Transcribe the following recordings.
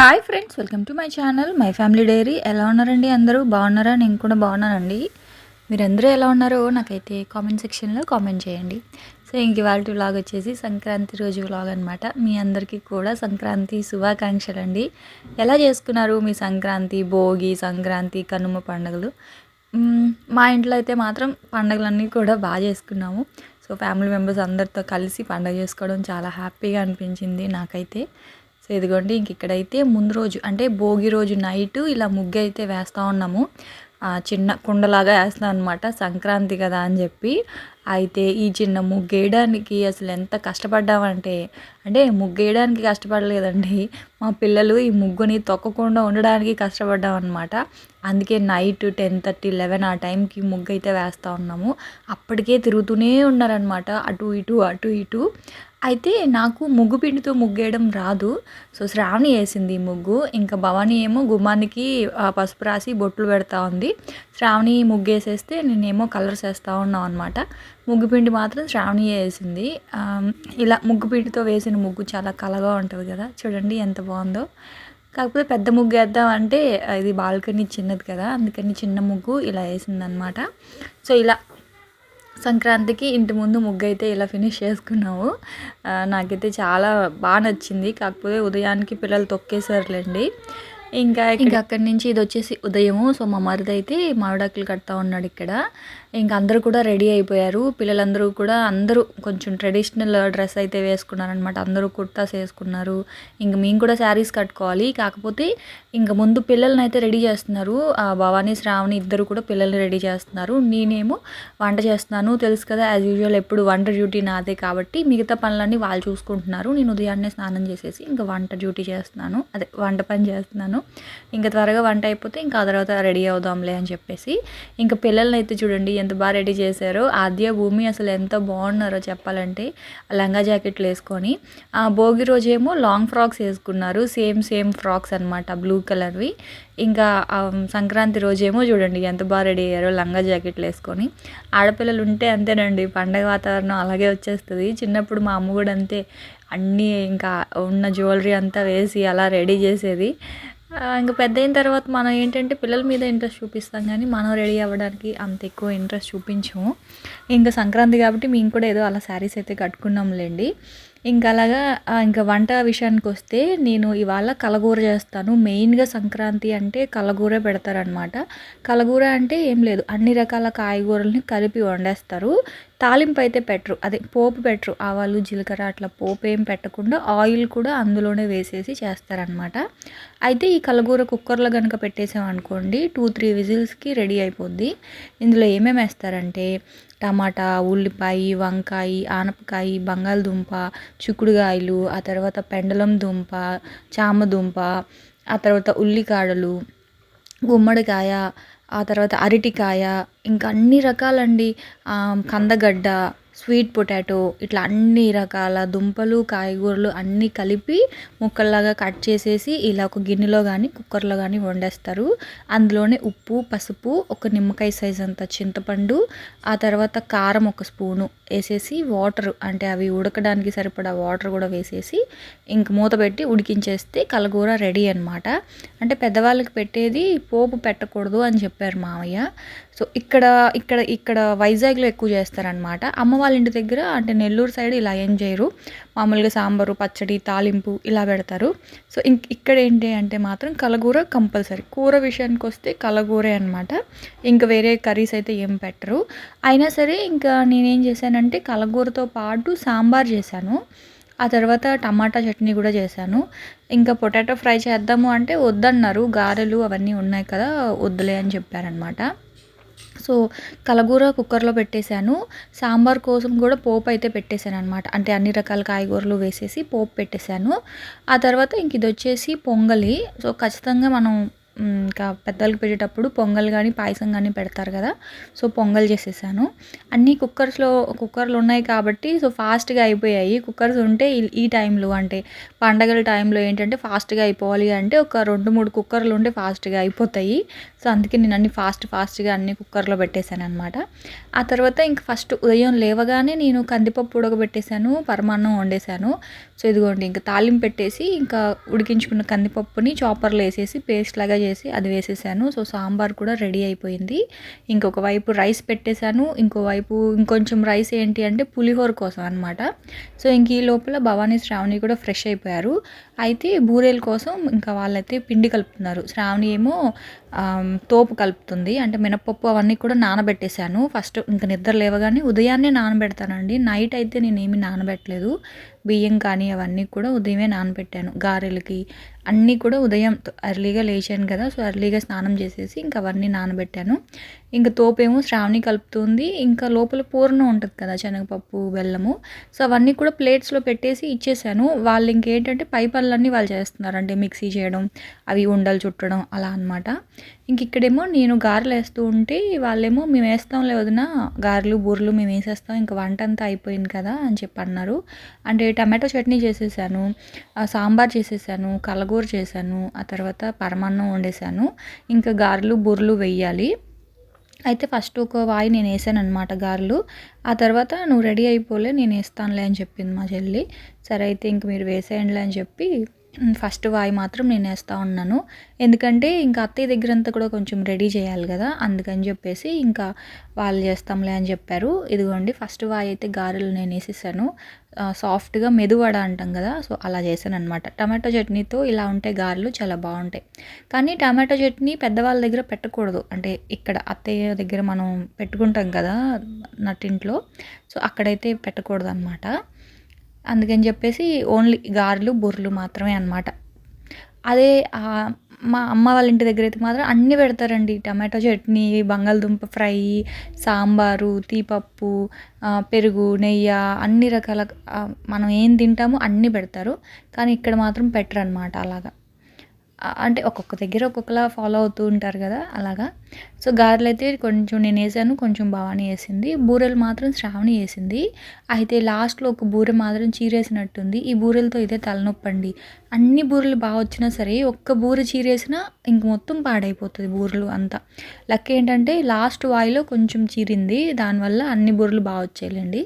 Hi friends welcome to my channel my family diary. ఎలా ఉన్నారండి అందరూ? బాగున్నారా? నేను కూడా బాగున్నానండి. మీరందరూ ఎలా ఉన్నారో నాకైతే కామెంట్ సెక్షన్లో కామెంట్ చేయండి. సో ఇంక ఇవాళ వ్లాగ్ వచ్చేసి సంక్రాంతి రోజు వ్లాగ్ అనమాట మీ అందరికీ కూడా సంక్రాంతి శుభాకాంక్షలు అండి ఎలా చేసుకున్నారు మీ సంక్రాంతి భోగి సంక్రాంతి కనుమ పండుగలు? మా ఇంట్లో అయితే మాత్రం పండుగలన్నీ కూడా బాగా చేసుకున్నాము. సో ఫ్యామిలీ మెంబర్స్ అందరితో కలిసి పండుగ చేసుకోవడం చాలా హ్యాపీగా అనిపించింది నాకైతే. సో ఇదిగోండి ఇంక ఇక్కడైతే ముందు రోజు అంటే భోగి రోజు నైట్ ఇలా ముగ్గు అయితే వేస్తూ ఉన్నాము. చిన్న కుండలాగా వేస్తాను అనమాట సంక్రాంతి కదా అని చెప్పి. అయితే ఈ చిన్న ముగ్గేయడానికి అసలు ఎంత కష్టపడ్డామంటే అంటే ముగ్గు వేయడానికి కష్టపడలేదండి. మా పిల్లలు ఈ ముగ్గుని తొక్కకుండా ఉండడానికి కష్టపడ్డాం అనమాట అందుకే నైట్ టెన్ థర్టీ లెవెన్ ఆ టైంకి ముగ్గు అయితే వేస్తూ ఉన్నాము. అప్పటికే తిరుగుతూనే ఉన్నారనమాట అటు ఇటు అటు ఇటు. అయితే నాకు ముగ్గు పిండితో ముగ్గేయడం రాదు. సో శ్రావణి వేసింది ఈ ముగ్గు. ఇంకా భవానీ ఏమో గుమ్మానికి పసుపు రాసి బొట్లు పెడతా ఉంది. శ్రావణి ముగ్గు వేసేస్తే నేనేమో కలర్స్ వేస్తూ ఉన్నాం అనమాట ముగ్గు పిండి మాత్రం శ్రావణి వేసింది. ఇలా ముగ్గు పిండితో వేసిన ముగ్గు చాలా కలగా ఉంటుంది కదా. చూడండి ఎంత బాగుందో. కాకపోతే పెద్ద ముగ్గు వేద్దాం అంటే ఇది బాల్కనీ చిన్నది కదా. అందుకని చిన్న ముగ్గు ఇలా వేసిందనమాట. సో ఇలా సంక్రాంతికి ఇంటి ముందు ముగ్గు అయితే ఇలా ఫినిష్ చేసుకున్నాము. నాకైతే చాలా బాగా నచ్చింది. కాకపోతే ఉదయానికి పిల్లలు తొక్కేసారులేండి ఇంకా ఇంకా అక్కడి నుంచి ఇది వచ్చేసి ఉదయము. సో మా మరిది అయితే మామిడాకులు కడతా ఉన్నాడు ఇక్కడ. ఇంకా అందరూ కూడా రెడీ అయిపోయారు. పిల్లలందరూ కూడా అందరూ కొంచెం ట్రెడిషనల్ డ్రెస్ అయితే వేసుకున్నారనమాట అందరూ కుర్తాస్ వేసుకున్నారు. ఇంక మేము కూడా శారీస్ కట్టుకోవాలి. కాకపోతే ఇంకా ముందు పిల్లల్ని అయితే రెడీ చేస్తున్నారు. ఆ భవానీ శ్రావణి ఇద్దరు కూడా పిల్లల్ని రెడీ చేస్తున్నారు. నేనేమో వంట చేస్తున్నాను. తెలుసు కదా యాజ్ యూజువల్ ఎప్పుడు వంట డ్యూటీ నాదే కాబట్టి మిగతా పనులన్నీ వాళ్ళు చూసుకుంటున్నారు. నేను ఉదయాన్నే స్నానం చేసేసి ఇంకా వంట డ్యూటీ చేస్తున్నాను. అదే వంట పని చేస్తున్నాను. ఇంకా త్వరగా వంట అయిపోతే ఇంకా ఆ తర్వాత రెడీ అవుదాంలే అని చెప్పేసి. ఇంకా పిల్లల్ని అయితే చూడండి ఎంత బాగా రెడీ చేశారో. ఆద్య భూమి అసలు ఎంత బాగున్నారో చెప్పాలంటే. లంగా జాకెట్లు వేసుకొని. ఆ భోగి రోజేమో లాంగ్ ఫ్రాక్స్ వేసుకున్నారు. సేమ్ సేమ్ ఫ్రాక్స్ అనమాట బ్లూ కలర్వి. ఇంకా సంక్రాంతి రోజేమో చూడండి ఎంత బాగా రెడీ అయ్యారో లంగా జాకెట్లు వేసుకొని. ఆడపిల్లలు ఉంటే అంతేనండి పండగ వాతావరణం అలాగే వచ్చేస్తుంది. చిన్నప్పుడు మా అమ్మ కూడా అంతే అన్నీ ఇంకా ఉన్న జ్యువెలరీ అంతా వేసి అలా రెడీ చేసేది. ఇంకా పెద్ద అయిన తర్వాత మనం ఏంటంటే పిల్లల మీద ఇంట్రెస్ట్ చూపిస్తాం కానీ మనం రెడీ అవ్వడానికి అంత ఎక్కువ ఇంట్రెస్ట్ చూపించము. ఇంకా సంక్రాంతి కాబట్టి మేము కూడా ఏదో అలా శారీస్ అయితే కట్టుకున్నాంలేండి. ఇంకా అలాగా ఇంకా వంట విషయానికి వస్తే నేను ఇవాళ కలగూర చేస్తాను. మెయిన్గా సంక్రాంతి అంటే కలగూర పెడతారనమాట కలగూర అంటే ఏం లేదు. అన్ని రకాల కాయగూరల్ని కలిపి వండేస్తారు. తాలింపు అయితే పెట్టరు. అదే పోపు పెట్టరు. ఆవాలు జీలకర్ర అట్లా పోపు ఏం పెట్టకుండా ఆయిల్ కూడా అందులోనే వేసేసి చేస్తారనమాట అయితే ఈ కలగూర కుక్కర్లో కనుక పెట్టేసామనుకోండి టూ త్రీ విజిల్స్కి రెడీ అయిపోద్ది. ఇందులో ఏమేమి వేస్తారంటే టమాటా ఉల్లిపాయ వంకాయ ఆనపకాయ బంగాళదుంప చిక్కుడుగాయలు ఆ తర్వాత పెండలం దుంప చామ దుంప ఆ తర్వాత ఉల్లికాడలు గుమ్మడికాయ ఆ తర్వాత అరటికాయ ఇంకా అన్ని రకాలండి. కందగడ్డ స్వీట్ పొటాటో ఇట్లా అన్ని రకాల దుంపలు కాయగూరలు అన్నీ కలిపి ముక్కల్లాగా కట్ చేసేసి ఇలా ఒక గిన్నెలో కానీ కుక్కర్లో కానీ వండేస్తారు. అందులోనే ఉప్పు పసుపు ఒక నిమ్మకాయ సైజ్ అంత చింతపండు ఆ తర్వాత కారం ఒక స్పూను వేసేసి వాటర్ అంటే అవి ఉడకడానికి సరిపడా వాటర్ కూడా వేసేసి ఇంక మూత పెట్టి ఉడికించేస్తే కలగూర రెడీ అనమాట అంటే పెద్దవాళ్ళకి పెట్టేది పోపు పెట్టకూడదు అని చెప్పారు మామయ్య. సో ఇక్కడ ఇక్కడ ఇక్కడ వైజాగ్లో ఎక్కువ చేస్తారనమాట అమ్మ వాళ్ళ ఇంటి దగ్గర అంటే నెల్లూరు సైడ్ ఇలా ఏం చేయరు. మామూలుగా సాంబారు పచ్చడి తాలింపు ఇలా పెడతారు. సో ఇంక ఇక్కడ ఏంటి అంటే మాత్రం కలగూర కంపల్సరీ. కూర విషయానికి వస్తే కలగూరే అనమాట ఇంకా వేరే కర్రీస్ అయితే ఏం పెట్టరు. అయినా సరే ఇంకా నేనేం చేశానంటే కలగూరతో పాటు సాంబార్ చేశాను. ఆ తర్వాత టమాటా చట్నీ కూడా చేశాను. ఇంకా పొటాటో ఫ్రై చేద్దాము అంటే వద్దన్నారు. గారెలు అవన్నీ ఉన్నాయి కదా వద్దులే అని చెప్పారనమాట సో కలగూర కుక్కర్లో పెట్టేశాను. సాంబార్ కోసం కూడా పోపు అయితే పెట్టేశాను అనమాట అంటే అన్ని రకాల కాయగూరలు వేసేసి పోపు పెట్టేశాను. ఆ తర్వాత ఇంక ఇది వచ్చేసి పొంగలి. సో ఖచ్చితంగా మనం ఇంకా పెద్దవాళ్ళకి పెట్టేటప్పుడు పొంగల్ కానీ పాయసం కానీ పెడతారు కదా. సో పొంగల్ చేసేసాను. అన్నీ కుక్కర్స్లో కుక్కర్లు ఉన్నాయి కాబట్టి సో ఫాస్ట్గా అయిపోయాయి. కుక్కర్స్ ఉంటే ఈ- ఈ టైంలో అంటే పండగల టైంలో ఏంటంటే ఫాస్ట్గా అయిపోవాలి అంటే ఒక రెండు మూడు కుక్కర్లు ఉంటే ఫాస్ట్గా అయిపోతాయి. సో అందుకే నేను అన్ని ఫాస్ట్ ఫాస్ట్గా అన్ని కుక్కర్లో పెట్టేశాను అనమాట ఆ తర్వాత ఇంక ఫస్ట్ ఉదయం లేవగానే నేను కందిపప్పు ఉడకబెట్టేశాను పరమాన్నం వండేశాను. సో ఇదిగోండి ఇంకా తాలింపు పెట్టేసి ఇంకా ఉడికించుకున్న కందిపప్పుని చాపర్లో వేసేసి పేస్ట్ లాగా చేసి అది వేసేసాను. సో సాంబార్ కూడా రెడీ అయిపోయింది. ఇంకొక వైపు రైస్ పెట్టేశాను. ఇంకో వైపు ఇంకొంచెం రైస్ ఏంటి అంటే పులిహోర కోసం అనమాట సో ఇంక ఈ లోపల భవానీ శ్రావణి కూడా ఫ్రెష్ అయిపోయారు. అయితే బూరెల కోసం ఇంకా వాళ్ళైతే పిండి కలుపుతున్నారు. శ్రావణి ఏమో తోపు కలుపుతుంది. అంటే మినపప్పు అవన్నీ కూడా నానబెట్టేశాను. ఫస్ట్ ఇంకా నిద్ర లేవగానే ఉదయాన్నే నానబెడతానండి. నైట్ అయితే నేనేమి నానబెట్టలేదు. బియ్యం కానీ అవన్నీ కూడా ఉదయమే నానబెట్టాను. గారెలకి అన్నీ కూడా ఉదయం ఎర్లీగా లేచాను కదా సో ఎర్లీగా స్నానం చేసేసి ఇంకా అవన్నీ నానబెట్టాను. ఇంకా తోపేమో శ్రావణి కలుపుతుంది. ఇంకా లోపల పూర్ణం ఉంటుంది కదా శనగపప్పు బెల్లము. సో అవన్నీ కూడా ప్లేట్స్లో పెట్టేసి ఇచ్చేసాను. వాళ్ళు ఇంకేంటంటే పై పనులన్నీ వాళ్ళు చేస్తున్నారు అంటే మిక్సీ చేయడం అవి ఉండలు చుట్టడం అలా అనమాట ఇంక ఇక్కడేమో నేను గారెలు వేస్తూ ఉంటే వాళ్ళేమో మేము వేస్తాంలే వదిన గారెలు బూరెలు మేము వేసేస్తాం ఇంకా వంట అంతా అయిపోయింది కదా అని చెప్పి అన్నారు. అంటే టమాటో చట్నీ చేసేసాను సాంబార్ చేసేసాను కలగూర చేశాను ఆ తర్వాత పరమాన్నం వండేసాను. ఇంకా గారెలు బూరెలు వెయ్యాలి అయితే ఫస్ట్ ఒక వాయి నేను వేసాను అనమాట గారెలు. ఆ తర్వాత నువ్వు రెడీ అయిపోలే నేను వేస్తానులే అని చెప్పింది మా చెల్లి. సరే అయితే ఇంక మీరు వేసేయండిలే అని చెప్పి ఫస్ట్ వాయి మాత్రం నేను వేస్తూ ఉన్నాను. ఎందుకంటే ఇంకా అత్తయ్య దగ్గర అంతా కూడా కొంచెం రెడీ చేయాలి కదా అందుకని చెప్పేసి ఇంకా వాళ్ళు చేస్తాంలే అని చెప్పారు. ఇదిగోండి ఫస్ట్ వాయి అయితే గారెలు నేను వేసేసాను సాఫ్ట్గా మెదువడ అంటాం కదా సో అలా చేశాను అనమాట టమాటో చట్నీతో ఇలా ఉంటే గారెలు చాలా బాగుంటాయి. కానీ టమాటో చట్నీ పెద్దవాళ్ళ దగ్గర పెట్టకూడదు. అంటే ఇక్కడ అత్తయ్య దగ్గర మనం పెట్టుకుంటాం కదా నట్టింట్లో సో అక్కడైతే పెట్టకూడదు అనమాట అందుకని చెప్పేసి ఓన్లీ గారెలు బుర్రలు మాత్రమే అనమాట అదే మా అమ్మ వాళ్ళ ఇంటి దగ్గర అయితే మాత్రం అన్నీ పెడతారండి. టమాటో చట్నీ బంగాళదుంప ఫ్రై సాంబారు తీపప్పు పెరుగు నెయ్యి అన్ని రకాల మనం ఏం తింటామో అన్నీ పెడతారు. కానీ ఇక్కడ మాత్రం పెట్టరు అనమాట అలాగా. అంటే ఒక్కొక్క దగ్గర ఒక్కొక్కలా ఫాలో అవుతూ ఉంటారు కదా అలాగా? సో గారెలు అయితే కొంచెం నేను వేసాను కొంచెం భవానీ వేసింది బూరెలు మాత్రం శ్రావణి వేసింది. అయితే లాస్ట్లో ఒక బూరె మాత్రం చీరేసినట్టుంది. ఈ బూరెలతో ఇదే తలనొప్పి అండి. అన్ని బూరెలు బాగా వచ్చినా సరే ఒక్క బూరె చీరేసినా ఇంక మొత్తం పాడైపోతుంది బూరెలు అంతా. లక్ ఏంటంటే లాస్ట్ వాయిలో కొంచెం చీరింది దానివల్ల అన్ని బూరెలు బాగా వచ్చేయాలండి.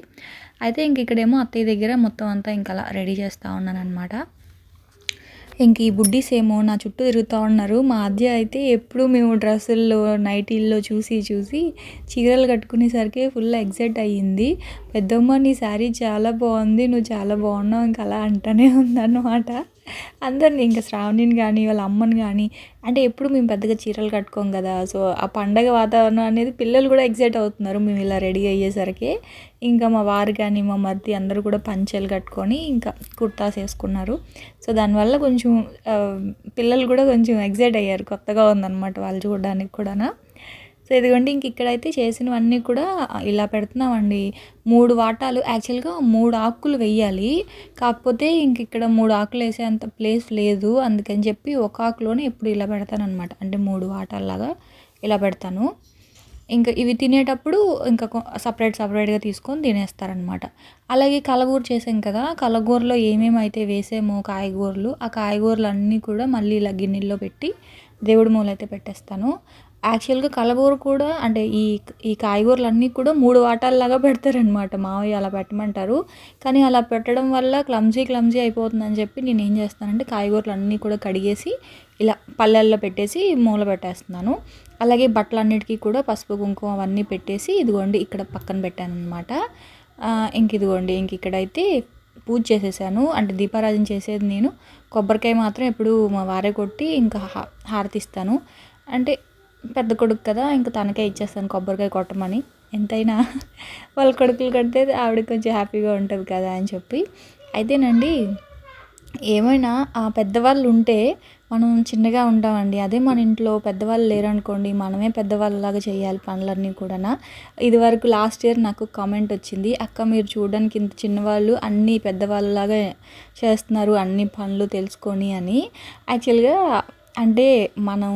అయితే ఇంక ఇక్కడేమో అత్తయ్య దగ్గర మొత్తం అంతా ఇంకా అలా రెడీ చేస్తూ ఉన్నాను అనమాట ఇంక ఈ బుడ్డీస్ ఏమో నా చుట్టూ తిరుగుతూ ఉన్నారు. మా అద్య అయితే ఎప్పుడు మేము డ్రెస్సుల్లో నైటీల్లో చూసి చూసి చీరలు కట్టుకునేసరికి ఫుల్ ఎగ్జైట్ అయ్యింది. పెద్దమ్మ నీ శారీ చాలా బాగుంది నువ్వు చాలా బాగున్నావు ఇంకా అలా అంటూనే ఉందన్నమాట. అందరిని ఇంకా శ్రావణిని కానీ వాళ్ళ అమ్మని కానీ అంటే ఎప్పుడు మేము పెద్దగా చీరలు కట్టుకోం కదా సో ఆ పండగ వాతావరణం అనేది పిల్లలు కూడా ఎగ్జైట్ అవుతున్నారు. మేము ఇలా రెడీ అయ్యేసరికి ఇంకా మా వారు కానీ మా మరిది అందరూ కూడా పంచెలు కట్టుకొని ఇంకా కుర్తాస్ వేసుకున్నారు. సో దానివల్ల కొంచెం పిల్లలు కూడా కొంచెం ఎగ్జైట్ అయ్యారు. కొత్తగా ఉందన్నమాట వాళ్ళు చూడడానికి కూడా సో ఇదిగోండి ఇంక ఇక్కడైతే చేసినవన్నీ కూడా ఇలా పెడుతున్నామండి. మూడు వాటాలు యాక్చువల్గా మూడు ఆకులు వెయ్యాలి. కాకపోతే ఇంక ఇక్కడ మూడు ఆకులు వేసేంత ప్లేస్ లేదు. అందుకని చెప్పి ఒక ఆకులోనే ఎప్పుడు ఇలా పెడతాను అనమాట అంటే మూడు వాటాల్లాగా ఇలా పెడతాను. ఇంకా ఇవి తినేటప్పుడు ఇంకా సపరేట్ సపరేట్గా తీసుకొని తినేస్తారనమాట అలాగే కలగూర చేసాం కదా కలగూరలో ఏమేమి అయితే వేసామో కాయగూరలు ఆ కాయగూరలు అన్నీ కూడా మళ్ళీ ఇలా గిన్నెల్లో పెట్టి దేవుడి మూల అయితే పెట్టేస్తాను. యాక్చువల్గా కలగూర కూడా అంటే ఈ ఈ కాయగూరలు అన్నీ కూడా మూడు వాటాల్లాగా పెడతారనమాట మావయ్య అలా పెట్టమంటారు. కానీ అలా పెట్టడం వల్ల క్లమ్జీ క్లమ్జీ అయిపోతుందని చెప్పి నేను ఏం చేస్తానంటే కాయగూరలు అన్నీ కూడా కడిగేసి ఇలా పల్లెల్లో పెట్టేసి మూల పెట్టేస్తున్నాను. అలాగే బట్టలన్నిటికీ కూడా పసుపు కుంకుమ అవన్నీ పెట్టేసి ఇదిగోండి ఇక్కడ పక్కన పెట్టాను అనమాట ఇంక ఇదిగోండి ఇంక ఇక్కడైతే పూజ చేసేసాను. అంటే దీపారాధన చేసేది నేను. కొబ్బరికాయ మాత్రం ఎప్పుడు మా వారే కొట్టి ఇంకా హారతిస్తాను. అంటే పెద్ద కొడుకు కదా ఇంకా తనకే ఇచ్చేస్తాను కొబ్బరికాయ కొట్టమని. ఎంతైనా వాళ్ళ కొడుకులు కడితే ఆవిడకి కొంచెం హ్యాపీగా ఉంటుంది కదా అని చెప్పి. అయితేనండి ఏమైనా ఆ పెద్దవాళ్ళు ఉంటే మనం చిన్నగా ఉంటామండి. అదే మన ఇంట్లో పెద్దవాళ్ళు లేరనుకోండి మనమే పెద్దవాళ్ళలాగా చేయాలి పనులన్నీ కూడా ఇదివరకు లాస్ట్ ఇయర్ నాకు కామెంట్ వచ్చింది అక్క మీరు చూడడానికి ఇంత చిన్నవాళ్ళు అన్నీ పెద్దవాళ్ళలాగా చేస్తున్నారు అన్ని పనులు తెలుసుకొని అని. యాక్చువల్గా అంటే మనం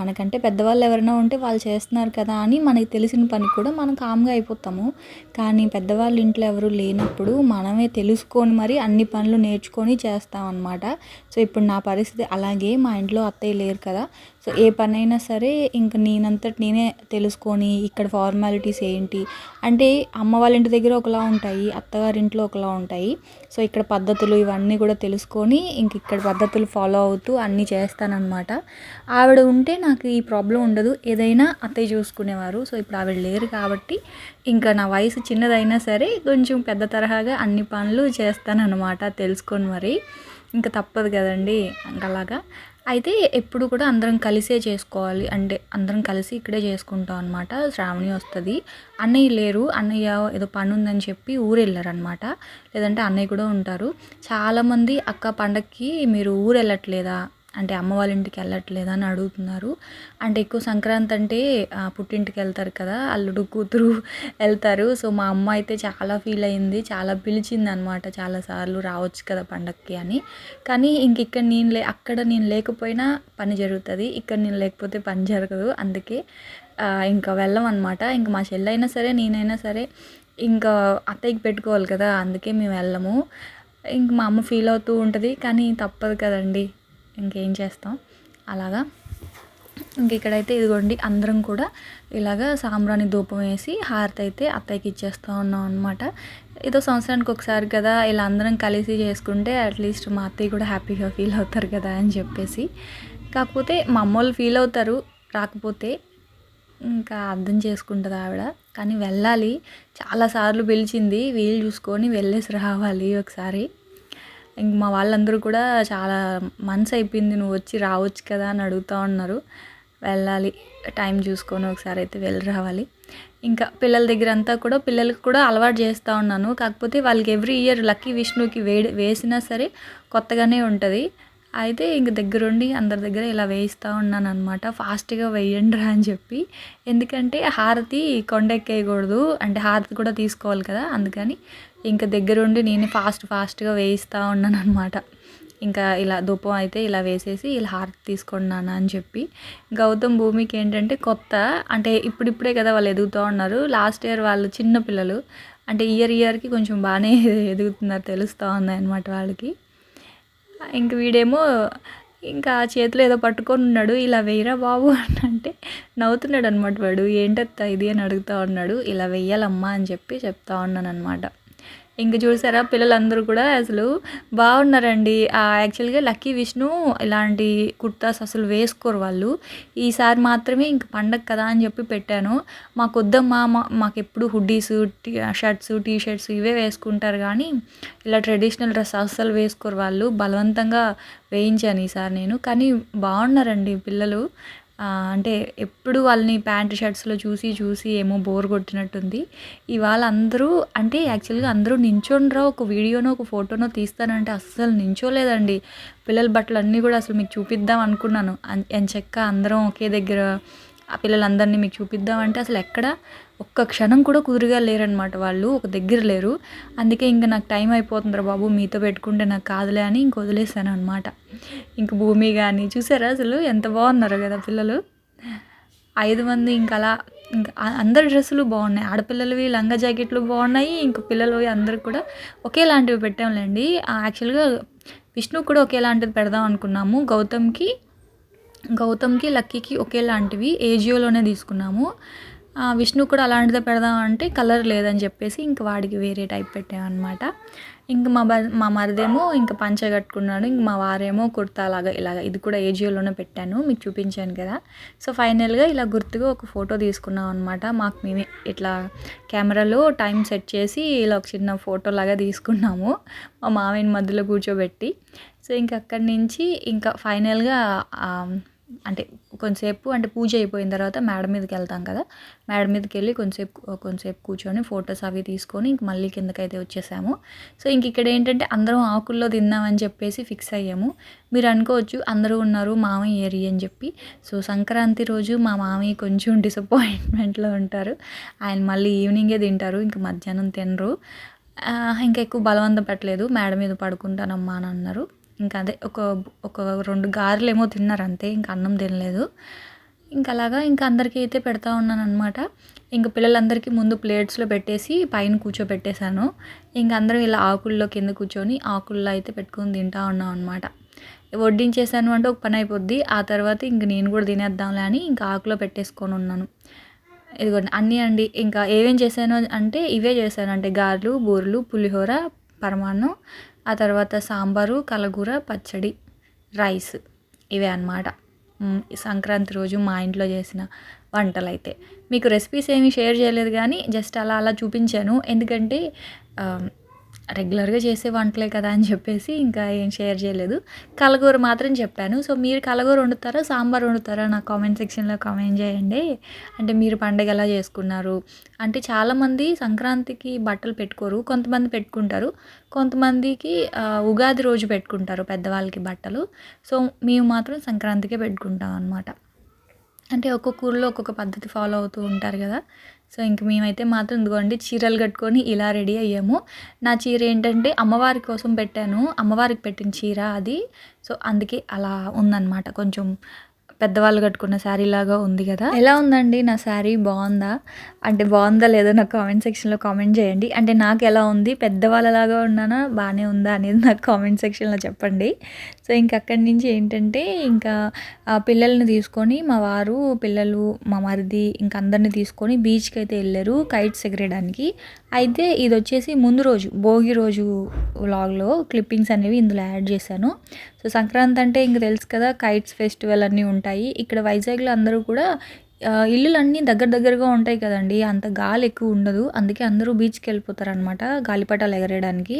మనకంటే పెద్దవాళ్ళు ఎవరైనా ఉంటే వాళ్ళు చేస్తున్నారు కదా అని మనకి తెలిసిన పని కూడా మనం కామ్గా అయిపోతాము. కానీ పెద్దవాళ్ళు ఇంట్లో ఎవరు లేనప్పుడు మనమే తెలుసుకొని మరి అన్ని పనులు నేర్చుకొని చేస్తామన్నమాట. సో ఇప్పుడు నా పరిస్థితి అలాగే మా ఇంట్లో అత్తయ్య లేరు కదా. సో ఏ పనైనా సరే ఇంక నేనంతట నేనే తెలుసుకొని ఇక్కడ ఫార్మాలిటీస్ ఏంటి? అంటే అమ్మ వాళ్ళ ఇంటి దగ్గర ఒకలా ఉంటాయి అత్తగారింట్లో ఒకలా ఉంటాయి. సో ఇక్కడ పద్ధతులు ఇవన్నీ కూడా తెలుసుకొని ఇంక ఇక్కడ పద్ధతులు ఫాలో అవుతూ అన్నీ చేస్తానన్నమాట. ఆవిడ ఉంటే నాకు ఈ ప్రాబ్లం ఉండదు. ఏదైనా అత్తయ్య చూసుకునేవారు. సో ఇప్పుడు ఆవిడ లేరు కాబట్టి ఇంకా నా వయసు చిన్నదైనా సరే కొంచెం పెద్ద తరహాగా అన్ని పనులు చేస్తానన్నమాట తెలుసుకొని మరి. ఇంకా తప్పదు కదండి. అలాగా. అయితే ఎప్పుడు కూడా అందరం కలిసే చేసుకోవాలి. అంటే అందరం కలిసి ఇక్కడే చేసుకుంటాం అనమాట శ్రావణి వస్తుంది. అన్నయ్య లేరు. అన్నయ్య ఏదో పని ఉందని చెప్పి ఊరు వెళ్ళారనమాట లేదంటే అన్నయ్య కూడా ఉంటారు. చాలామంది అక్క పండక్కి మీరు ఊరు వెళ్ళట్లేదా అంటే అమ్మ వాళ్ళ ఇంటికి వెళ్ళట్లేదా అని అడుగుతున్నారు. అంటే ఎక్కువ సంక్రాంతి అంటే పుట్టింటికి వెళ్తారు కదా అల్లుడు కూతురు వెళ్తారు. సో మా అమ్మ అయితే చాలా ఫీల్ అయింది చాలా పిలిచింది అనమాట చాలాసార్లు రావచ్చు కదా పండక్కి అని. కానీ ఇంక ఇక్కడ నేను లే అక్కడ నేను లేకపోయినా పని జరుగుతుంది ఇక్కడ నేను లేకపోతే పని జరగదు. అందుకే ఇంకా వెళ్ళమన్నమాట. ఇంకా మా చెల్లైనా సరే నేనైనా సరే ఇంకా అత్తయ్యకి పెట్టుకోవాలి కదా అందుకే మేము వెళ్ళము. ఇంక మా అమ్మ ఫీల్ అవుతూ ఉంటుంది కానీ తప్పదు కదండి. ఇంకేం చేస్తాం? అలాగా. ఇంక ఇక్కడైతే ఇదిగోండి అందరం కూడా ఇలాగ సాంబ్రాణి ధూపం వేసి హారతి అయితే అత్తయ్యకి ఇచ్చేస్తూ ఉన్నాం అనమాట ఏదో సంవత్సరానికి ఒకసారి కదా ఇలా అందరం కలిసి చేసుకుంటే అట్లీస్ట్ మా అత్తయ్య కూడా హ్యాపీగా ఫీల్ అవుతారు కదా అని చెప్పేసి. కాకపోతే మా అమ్మోళ్ళు ఫీల్ అవుతారు రాకపోతే ఇంకా అర్థం చేసుకుంటుంది ఆవిడ. కానీ వెళ్ళాలి. చాలాసార్లు పిలిచింది వీలు చూసుకొని వెళ్ళేసి రావాలి ఒకసారి. ఇంక మా వాళ్ళందరూ కూడా చాలా మంత్స్ అయిపోయింది నువ్వు వచ్చి రావచ్చు కదా అని అడుగుతూ ఉన్నారు. వెళ్ళాలి టైం చూసుకొని ఒకసారి అయితే వెళ్ళి రావాలి. ఇంకా పిల్లల దగ్గర అంతా కూడా పిల్లలకు కూడా అలవాటు చేస్తూ ఉన్నాను. కాకపోతే వాళ్ళకి ఎవ్రీ ఇయర్ లక్కీ విష్ణుకి వేడి వేసినా సరే కొత్తగానే ఉంటుంది. అయితే ఇంక దగ్గరుండి అందరి దగ్గర ఇలా వేయిస్తూ ఉన్నాను అనమాట ఫాస్ట్గా వేయండి రా అని చెప్పి. ఎందుకంటే హారతి కొండెక్కేయకూడదు అంటే హారతి కూడా తీసుకోవాలి కదా అందుకని ఇంకా దగ్గరుండి నేను ఫాస్ట్ ఫాస్ట్గా వేయిస్తూ ఉన్నాను అనమాట ఇంకా ఇలా ధూపం అయితే ఇలా వేసేసి ఇలా హారతి తీసుకున్నాను అని చెప్పి. గౌతమ్ భూమికి ఏంటంటే కొత్త అంటే ఇప్పుడిప్పుడే కదా వాళ్ళు ఎదుగుతూ ఉన్నారు. లాస్ట్ ఇయర్ వాళ్ళు చిన్న పిల్లలు అంటే ఇయర్ ఇయర్కి కొంచెం బాగానే ఎదుగుతున్నారు తెలుస్తూ ఉంది అనమాట వాళ్ళకి. ఇంక వీడేమో ఇంకా చేతిలో ఏదో పట్టుకొని ఉన్నాడు ఇలా వేయరా బాబు అని అంటే నవ్వుతున్నాడు అనమాట వాడు. ఏంటత్తా ఇది? అని అడుగుతూ ఉన్నాడు. ఇలా వెయ్యాలమ్మా అని చెప్పి చెప్తా ఉన్నాను అనమాట ఇంక చూసారా పిల్లలందరూ కూడా అసలు బాగున్నారండి. యాక్చువల్గా లక్కీ విష్ణు ఇలాంటి కుర్తాస్ అసలు వేసుకోరు వాళ్ళు. ఈసారి మాత్రమే ఇంక పండగ కదా అని చెప్పి పెట్టాను. మాకు వద్దమ్మా మాకు ఎప్పుడు హుడ్డీస్ షర్ట్స్ టీ షర్ట్స్ ఇవే వేసుకుంటారు కానీ ఇలా ట్రెడిషనల్ డ్రెస్ అస్సలు వేసుకోరు వాళ్ళు. బలవంతంగా వేయించాను ఈసారి నేను. కానీ బాగున్నారండి పిల్లలు. అంటే ఎప్పుడు వాళ్ళని ప్యాంట్ షర్ట్స్లో చూసి చూసి ఏమో బోర్ కొట్టినట్టుంది. ఇవాళ అందరూ అంటే యాక్చువల్గా అందరూ నించోండ్రా ఒక వీడియోనో ఒక ఫోటోనో తీస్తానంటే అస్సలు నించోలేదండి. పిల్లల బట్టలు అన్నీ కూడా అసలు మీకు చూపిద్దాం అనుకున్నాను. చెక్క అందరం ఒకే దగ్గర ఆ పిల్లలందరినీ మీకు చూపిద్దామంటే అసలు ఎక్కడ ఒక్క క్షణం కూడా కుదురుగా లేరనమాట వాళ్ళు ఒక దగ్గర లేరు. అందుకే ఇంకా నాకు టైం అయిపోతుందిరా బాబు మీతో పెట్టుకుంటే నాకు కాదులే అని ఇంక వదిలేసాను అనమాట ఇంక భూమి కానీ చూసారా అసలు ఎంత బాగున్నారు కదా పిల్లలు. ఐదు మంది ఇంకా అలా ఇంకా అందరి డ్రెస్సులు బాగున్నాయి. ఆడపిల్లలవి లంగా జాకెట్లు బాగున్నాయి ఇంకా పిల్లలవి అందరు కూడా ఒకేలాంటివి పెట్టాంలేండి. యాక్చువల్గా విష్ణు కూడా ఒకేలాంటిది పెడదాం అనుకున్నాము గౌతమ్కి. గౌతమ్కి లక్కీకి ఒకేలాంటివి ఏజియోలోనే తీసుకున్నాము. విష్ణు కూడా అలాంటిదే పెడదాం అంటే కలర్ లేదని చెప్పేసి ఇంక వాడికి వేరే టైప్ పెట్టామన్నమాట ఇంక మా బ మా మరిదేమో ఇంక పంచ కట్టుకున్నాడు ఇంక మా వారేమో కుర్తా లాగా ఇలాగ ఇది కూడా ఏజియోలోనే పెట్టాను మీకు చూపించాను కదా. సో ఫైనల్గా ఇలా గుర్తుగా ఒక ఫోటో తీసుకున్నాం అనమాట మాకు మేమే ఇట్లా కెమెరాలో టైం సెట్ చేసి ఇలా ఒక చిన్న ఫోటో లాగా తీసుకున్నాము మా మామయ్య మధ్యలో కూర్చోబెట్టి. సో ఇంక అక్కడి నుంచి ఇంకా ఫైనల్గా అంటే కొంతసేపు అంటే పూజ అయిపోయిన తర్వాత మేడ మీదకి వెళ్తాం కదా. మేడ మీదకి వెళ్ళి కొంతసేపు కొంతసేపు కూర్చొని ఫొటోస్ అవి తీసుకొని ఇంక మళ్ళీ కిందకైతే వచ్చేసాము. సో ఇంక ఇక్కడ ఏంటంటే అందరం ఆకుల్లో తిందామని చెప్పేసి ఫిక్స్ అయ్యాము. మీరు అనుకోవచ్చు అందరూ ఉన్నారు మామయ్య ఏరి అని చెప్పి. సో సంక్రాంతి రోజు మా మామయ్య కొంచెం డిసప్పాయింట్మెంట్లో ఉంటారు. ఆయన మళ్ళీ ఈవినింగే తింటారు ఇంక మధ్యాహ్నం తినరు. ఇంకా ఎక్కువ బలవంతం పెట్టలేదు. మేడ మీద పడుకుంటానమ్మా అని అన్నారు. ఇంకా అదే ఒక ఒక రెండు గారెలు ఏమో తిన్నారు అంతే ఇంకా అన్నం తినలేదు. ఇంకా అలాగా ఇంకా అందరికీ అయితే పెడతా ఉన్నాను అనమాట ఇంకా పిల్లలందరికీ ముందు ప్లేట్స్లో పెట్టేసి పైన కూర్చోబెట్టేశాను. ఇంకా అందరం ఇలా ఆకుల్లో కింద కూర్చొని ఆకుల్లో అయితే పెట్టుకొని తింటా ఉన్నాం అనమాట వడ్డించేసాను అంటే ఒక పని అయిపోద్ది ఆ తర్వాత ఇంక నేను కూడా తినేద్దాంలే అని ఇంకా ఆకులో పెట్టేసుకొని ఉన్నాను. ఇదిగోండి అన్నీ అండి. ఇంకా ఏమేం చేశాను అంటే ఇవే చేశాను. అంటే గారెలు బూరెలు పులిహోర పరమాన్నం ఆ తర్వాత సాంబారు కలగూర పచ్చడి రైస్ ఇవే అన్నమాట. సంక్రాంతి రోజు మా ఇంట్లో చేసిన వంటలు అయితే మీకు రెసిపీస్ ఏమీ షేర్ చేయలేదు కానీ జస్ట్ అలా అలా చూపించాను. ఎందుకంటే రెగ్యులర్గా చేసే వంటలే కదా అని చెప్పేసి ఇంకా ఏం షేర్ చేయలేదు. కలగూర మాత్రం చెప్పాను. సో మీరు కలగూర వండుతారా సాంబార్ వండుతారా నా కామెంట్ సెక్షన్లో కామెంట్ చేయండి. అంటే మీరు పండగ ఎలా చేసుకున్నారు? అంటే చాలామంది సంక్రాంతికి బట్టలు పెట్టుకోరు కొంతమంది పెట్టుకుంటారు. కొంతమందికి ఉగాది రోజు పెట్టుకుంటారు పెద్దవాళ్ళకి బట్టలు. సో మేము మాత్రం సంక్రాంతికే పెట్టుకుంటాం అనమాట అంటే ఒక్కొక్క ఊళ్ళో ఒక్కొక్క పద్ధతి ఫాలో అవుతూ ఉంటారు కదా. సో ఇంక మేమైతే మాత్రం ఇదిగోండి చీరలు కట్టుకొని ఇలా రెడీ అయ్యాము. నా చీర ఏంటంటే అమ్మవారి కోసం పెట్టాను. అమ్మవారికి పెట్టిన చీర అది. సో అందుకే అలా ఉందన్నమాట. కొంచెం పెద్దవాళ్ళు కట్టుకున్న శారీ లాగా ఉంది కదా. ఎలా ఉందండి? నా శారీ బాగుందా? అంటే బాగుందా లేదో నాకు కామెంట్ సెక్షన్లో కామెంట్ చేయండి. అంటే నాకు ఎలా ఉంది? పెద్దవాళ్ళలాగా ఉన్నానా? బాగానే ఉందా అనేది నాకు కామెంట్ సెక్షన్లో చెప్పండి. సో ఇంక అక్కడి నుంచి ఏంటంటే ఇంకా ఆ పిల్లల్ని తీసుకొని మా వారు పిల్లలు మా మరిది ఇంక అందరిని తీసుకొని బీచ్కి అయితే వెళ్ళారు కైట్స్ ఎగరేయడానికి అయితే ఇది వచ్చేసి ముందు రోజు భోగి రోజు వ్లాగ్లో క్లిప్పింగ్స్ అనేవి ఇందులో యాడ్ చేశాను. సో సంక్రాంతి అంటే ఇంక తెలుసు కదా కైట్స్ ఫెస్టివల్ అన్నీ ఉంటాయి. ఇక్కడ వైజాగ్లో అందరూ కూడా ఇల్లులన్నీ దగ్గర దగ్గరగా ఉంటాయి కదండి. అంత గాలి ఎక్కువ ఉండదు. అందుకే అందరూ బీచ్కి వెళ్ళిపోతారు అనమాట గాలిపటాలు ఎగరేయడానికి.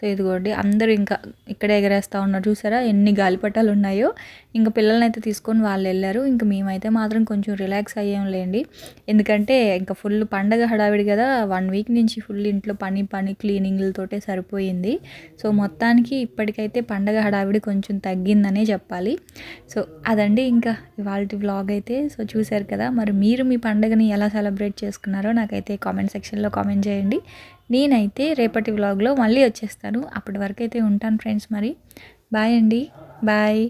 సో ఇదిగోండి అందరూ ఇంకా ఇక్కడే ఎగరేస్తూ ఉన్నారు. చూసారా ఎన్ని గాలిపటాలు ఉన్నాయో? ఇంకా పిల్లల్ని అయితే తీసుకొని వాళ్ళు వెళ్ళారు. ఇంకా మేమైతే మాత్రం కొంచెం రిలాక్స్ అయ్యాంలేండి. ఎందుకంటే ఇంకా ఫుల్ పండగ హడావిడి కదా. వన్ వీక్ నుంచి ఫుల్ ఇంట్లో పని పని క్లీనింగ్లతోటే సరిపోయింది. సో మొత్తానికి ఇప్పటికైతే పండగ హడావిడి కొంచెం తగ్గిందనే చెప్పాలి. సో అదండి ఇంకా ఇవాళ వ్లాగ్ అయితే. సో చూశారు కదా మరి మీరు మీ పండగని ఎలా సెలబ్రేట్ చేసుకున్నారో నాకైతే కామెంట్ సెక్షన్లో కామెంట్ చేయండి. నేనైతే రేపటి వ్లాగ్లో మళ్ళీ వచ్చేస్తాను. అప్పటి వరకు అయితే ఉంటాను ఫ్రెండ్స్ మరి. బాయ్ అండి. బాయ్.